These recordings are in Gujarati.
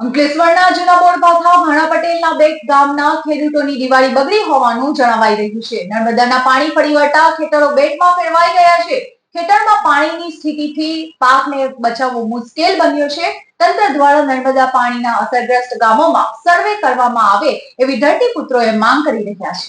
અંકલેશ્વરના જૂના બોરભાઠા ભાણા પટેલના બેટ ગામના ખેડૂતોની દિવાળી બગડી હોવાનું જણાવાઈ રહ્યું છે. નર્મદાના પાણી ફરી વળતા ખેતરો બેટમાં ફેરવાઈ ગયા છે. ખેતરમાં પાણીની સ્થિતિથી પાકને બચાવવો મુશ્કેલ બન્યો છે. તંત્ર દ્વારા નર્મદા પાણીના અસરગ્રસ્ત ગામોમાં સર્વે કરવામાં આવે એવી ધરતીપુત્રોએ માંગ કરી રહ્યા છે.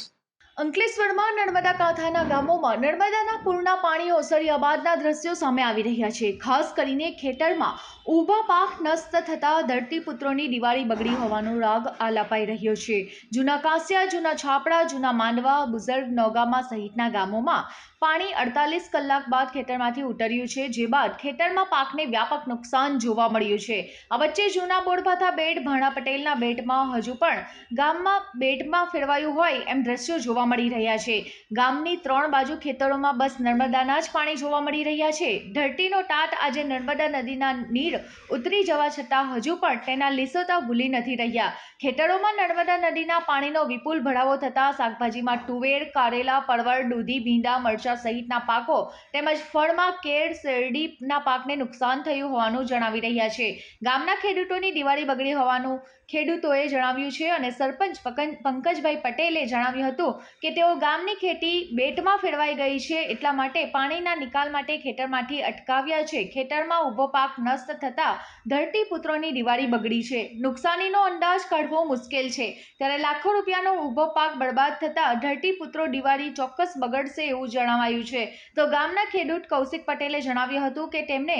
અંકલેશ્વરમાં નર્મદા કાંઠાના ગામોમાં નર્મદાના પૂરના પાણી ઓસર્યા બાદના દ્રશ્યો સામે આવી રહ્યા છે. ખાસ કરીને ખેતરમાં ઊભા પાક નષ્ટ થતા ધરતીપુત્રોની દિવાળી બગડી હોવાનો રાગ આલાપાઈ રહ્યો છે. જૂના કાંસિયા, જૂના છાપડા, જૂના માંડવા, બુઝર્ગ, નોગામા સહિતના ગામોમાં પાણી અડતાલીસ કલાક બાદ ખેતરમાંથી ઉતર્યું છે, જે બાદ ખેતરમાં પાકને વ્યાપક નુકસાન જોવા મળ્યું છે. આ વચ્ચે જૂના બોડભાથા બેટ, ભાણા પટેલના બેટમાં હજુ પણ ગામમાં બેટમાં ફેરવાયું હોય એમ દ્રશ્યો જોવા મળી રહ્યા છે. ગામની ત્રણ બાજુ ખેતરોમાં બસ નર્મદાના જ પાણી જોવા મળી રહ્યા છે. ધરતીનો તાત આજે નર્મદા નદીના નીર ઉતરી જવા છતાં હજુ પણ તેના લીસોતા ભૂલી નથી રહ્યા. ખેતરોમાં નર્મદા નદીના પાણીનો વિપુલ ભરાવો થતાં શાકભાજીમાં તુવેર, કારેલા, પરવળ, દૂધી, ભીંડા, મરચાં સહિતના પાકો તેમજ ફળમાં કેળ, શેરડીના પાકને નુકસાન થયું હોવાનું જણાવી રહ્યા છે. ગામના ખેડૂતોની દિવાળી બગડી હોવાનું ખેડૂતોએ જણાવ્યું છે અને સરપંચ પંકજભાઈ પટેલે જણાવ્યું હતું કે તેઓ ગામની ખેતી બેટમાં ફેરવાઈ ગઈ છે એટલા માટે પાણીના નિકાલ માટે ખેતરમાંથી અટકાવ્યા છે. ખેતરમાં ઊભો પાક નષ્ટ થતાં ધરતીપુત્રોની દિવાળી બગડી છે. નુકસાનીનો અંદાજ કાઢવો મુશ્કેલ છે. ત્યારે લાખો રૂપિયાનો ઊભો પાક બરબાદ થતાં ધરતીપુત્રો દિવાળી ચોક્કસ બગડશે એવું જણાવાયું છે. તો ગામના ખેડૂત કૌશિક પટેલે જણાવ્યું હતું કે તેમને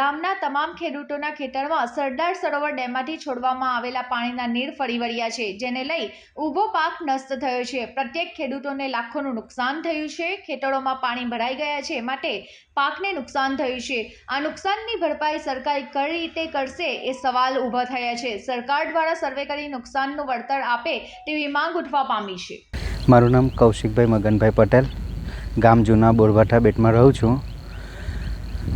ગામના તમામ ખેડૂતોના ખેતરમાં સરદાર સરોવર ડેમમાંથી છોડવામાં આવેલા પાણીના નીર ફરી વળ્યા છે, જેને લઈ ઊભો પાક નષ્ટ થયો છે. પ્રત્યેક ખેડૂતોને લાખોનું નુકસાન થયું છે. ખેતરોમાં પાણી ભરાઈ ગયા છે. માટે પાકને નુકસાન થયું છે. આ નુકસાનની ભરપાઈ સરકાર કઈ રીતે કરશે એ સવાલ ઊભા થયા છે. સરકાર દ્વારા સર્વે કરી નુકસાનનું વળતર આપે તેવી માંગ ઉઠવા પામી છે. મારું નામ કૌશિકભાઈ મગનભાઈ પટેલ. ગામ જૂના બોરભાઠા બેટમાં રહું છું.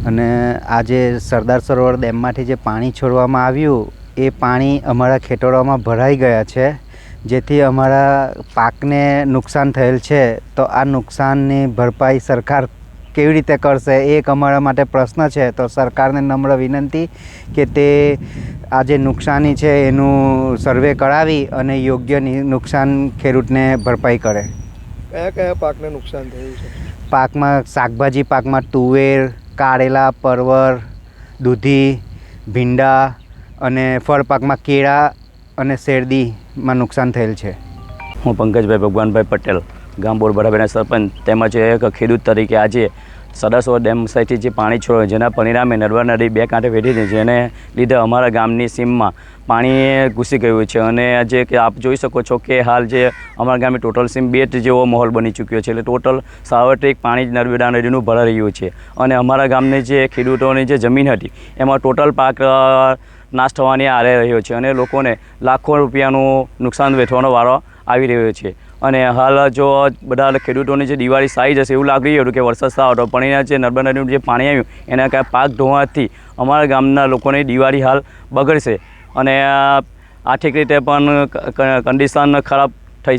અને આજે સરદાર સરોવર ડેમમાંથી જે પાણી છોડવામાં આવ્યું, એ પાણી અમારા ખેતરોમાં ભરાઈ ગયા છે. જેથી અમારા પાકને નુકસાન થયેલ છે તો આ નુકસાનની ભરપાઈ સરકાર કેવી રીતે કરશે એ એક અમારા માટે પ્રશ્ન છે. તો સરકારને નમ્ર વિનંતી કે તે આ જે નુકસાની છે એનું સર્વે કરાવી અને યોગ્ય નુકસાન ખેડૂતને ભરપાઈ કરે. કયા કયા પાકને નુકસાન થયું છે? પાકમાં શાકભાજી પાકમાં તુવેર કારેલા પરવર દૂધી ભીંડા અને ફળ પાકમાં કેળા અને શેરડીમાં નુકસાન થયેલ છે. હું પંકજભાઈ, ભગવાનભાઈ પટેલ ગામ બોરબરાભાઈના સરપંચ તેમજ એક ખેડૂત તરીકે આજે સદાસોર ડેમ સાઈડથી જે પાણી છોડ્યો જેના પરિણામે નર્મદા નદી બે કાંઠે વેઠી છે, જેને લીધે અમારા ગામની સીમમાં પાણી ઘૂસી ગયું છે. અને આજે કે આપ જોઈ શકો છો કે હાલ જે અમારા ગામની ટોટલ સીમ બેટ જેવો માહોલ બની ચૂક્યો છે. એટલે ટોટલ સાર્વત્રિક પાણી જ નર્મદા નદીનું ભરાઈ રહ્યું છે. અને અમારા ગામની જે ખેડૂતોની જે જમીન હતી, એમાં ટોટલ પાક નાશ થવાની આરે રહ્યો છે અને લોકોને લાખો રૂપિયાનું નુકસાન વેઠવાનો વારો આવી રહ્યો છે. અને હાલ જો બધા ખેડૂતોની જે દિવાળી સાઈ જશે એવું લાગી રહ્યું હતું કે વરસાદ સારો હતો, પણ એના જે નર્મદા નદીનું જે પાણી આવ્યું, એના કારણે પાક ધોવાથી અમારા ગામના લોકોની દિવાળી હાલ બગડશે. અને આર્થિક રીતે પણ કન્ડિશન ખરાબ